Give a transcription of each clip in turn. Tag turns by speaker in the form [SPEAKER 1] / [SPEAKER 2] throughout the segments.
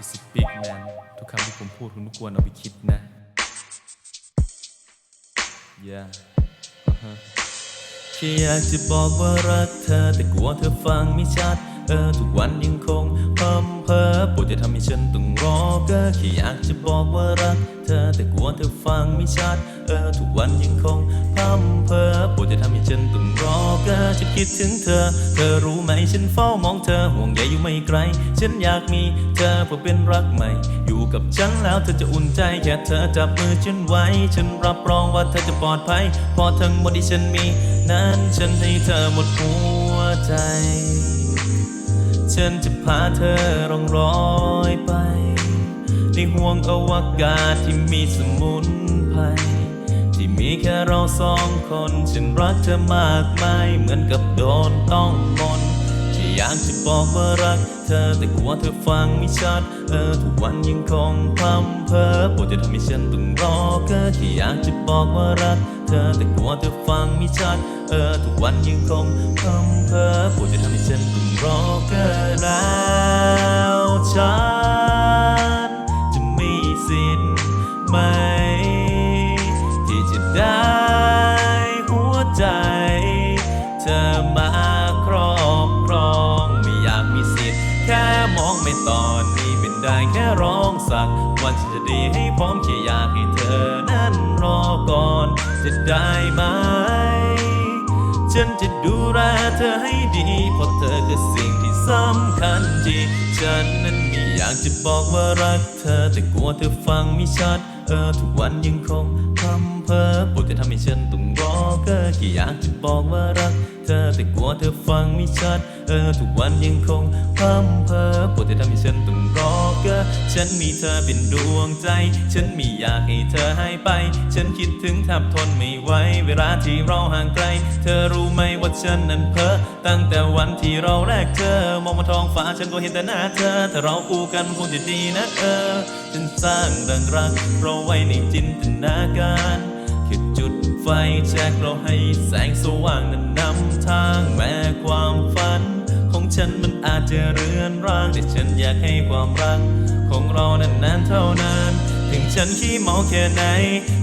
[SPEAKER 1] It's a big man ทุกคำที่ผมพูดคุณทุกควรเอาไปคิดนะ Yeah uh-huh. แค่อยากจะบอกว่ารักเธอแต่กลัวเธอฟังไม่ชัด เออทุกวันยังคงเพิ่มเพ้อปวดจะทำให้ฉันต้องรอเก็แค่อยากจะบอกว่ารัก เธอแต่กลัวเธอฟังไม่ชัด เออทุกวันยังคงเพิ่มเพ้อปวดจะทำให้ฉันต้องรอเก็จะคิดถึงเธอ เธอรู้ไหมฉันเฝ้ามองเธอห่วงใยอยู่ไม่ไกล ฉันอยากมีเธอเพื่อเป็นรักใหม่ อยู่กับฉันแล้วเธอจะอุ่นใจแค่เธอจับมือฉันไว้ ฉันรับรองว่าเธอจะปลอดภัย พอทั้งหมดที่ฉันมี นั้นฉันให้เธอหมดหัวใจ ฉันจะพาเธอร่องรอยไป ในห่วงอวกาศที่มีสมุนไพรที่มีแค่เราสองคน ฉันรักเธอมากมายเหมือนกับโดนต้องมนต์อยากจะบอกว่ารัก เธอแต่กลัวเธอฟังไม่ชัด เออทุกวันยังคงพร่ำเพ้อปวดจะทำให้ฉันต้องรอเก็แค่อยากจะบอกว่ารัก เธอแต่กลัวเธอฟังไม่ชัด เออทุกวันยังคงพร่ ไหม ที่จะได้หัวใจ เธอมาครอบครองไม่อยากมีสิทธิ์ แค่มองไม่ตอนนี้เป็นได้แค่ร้องสัก วันฉันจะดีให้พร้อมแค่อยากให้เธอนั้นรอก่อน จะได้ไหมฉันจะดูแลเธอให้ดีเพราะเธอคือสิ่งที่สำคัญที่ฉันนั้นมีอยากจะบอกว่ารักเธอแต่กลัวเธอฟังไม่ชัด เออทุกวันยังคงพร่ำเพ้อปวดจะทำให้ฉันต้องรอเกอกี่อยากจะบอกว่ารัก เธอแต่กลัวเธอฟังไม่ชัด เออทุกวันยังคงพร่ำเพ้อปวดจะทำให้ฉันต้องรอ เก็ฉันมีเธอเป็นดวงใจ ฉันไม่อยากให้เธอหายไป ฉันคิดถึงแทบทนไม่ไหว เวลาที่เราห่างไกล เธอรู้ไหมว่าฉันนั้นเพ้อ ตั้งแต่วันที่เราแรกเจอ มองมาท้องฟ้าฉันก็เห็นแต่หน้าเธอ ถ้าเราคู่กันคงจะดีนะเออ ฉันสร้างดังรักเราไว้ในจินตนาการแค่จุดไฟแชกเราให้แสงสว่างนั้น จะเรือนร่างแต่ฉันอยากให้ความรัก ของเรานั้นนานเท่านานถึงฉันขี้เมาแค่ไหน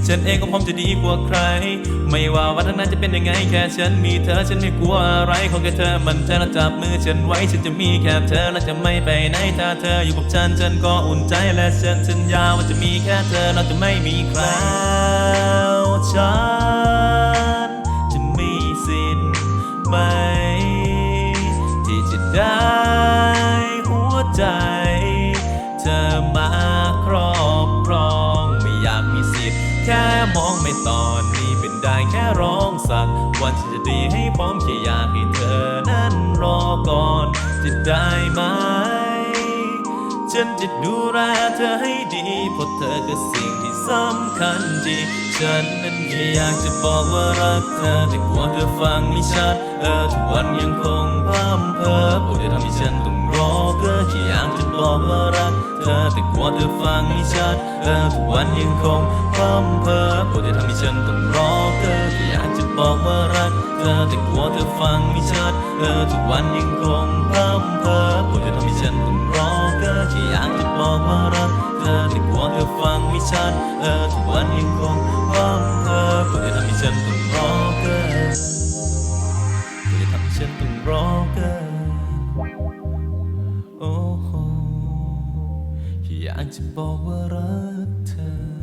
[SPEAKER 1] ฉันเองก็พร้อมจะดีกว่าใคร ไม่ว่าวันข้างหน้าจะเป็นยังไงแค่ฉันมีเธอฉันไม่กลัวอะไรขอแค่เธอมันเธอและจับมือฉันไว้ฉันจะมีแค่เธอและจะไม่ไปไหนถ้าเธออยู่กับฉันฉันก็อุ่นใจและฉันสัญญาว่าจะมีแค่เธอเราจะไม่มีใครแล้วฉันจะมีสิทธิ์ไหมที่จะได้ ใจ เธอมาครอบครองไม่อยากมีสิทธิ์แค่มองไม่ตอนนี้เป็นได้แค่ร้องสักวันฉันจะดีให้พร้อมแค่อยากให้เธอนั้นรอก่อน จะได้ไหม ฉันจะดูแลเธอให้ดีเพราะเธอคือสิ่งที่สำคัญที่ฉันนั้นแค่อยากจะบอกว่ารักเธอแต่กลัวเธอฟังไม่ชัดเออทุกวันยังคงพร่ำเพ้อปวดจะทำให้ฉันต้อง รอเก็แค่อยากจะบอกว่ารักเธอแต่กลัวเธอฟังไม่ชัดเออทุกวันยังคงพร่ำเพ้อปวดจะทำให้ฉันต้องรอเก็แค่อยากจะบอกว่ารักเธอแต่กลัวเธอฟังไม่ชัดเออทุกวันยังคงพร่ำเพ้อปวดจะทำให้ฉันต้องรอเก็แค่อยากจะบอกว่ารักเธอแต่กลัวเธอฟังไม่ชัดเออทุกวันยังคงพร่ำเพ้อปวดจะทำให้ฉันต้องรอเก็ จะบอกว่ารักเธอ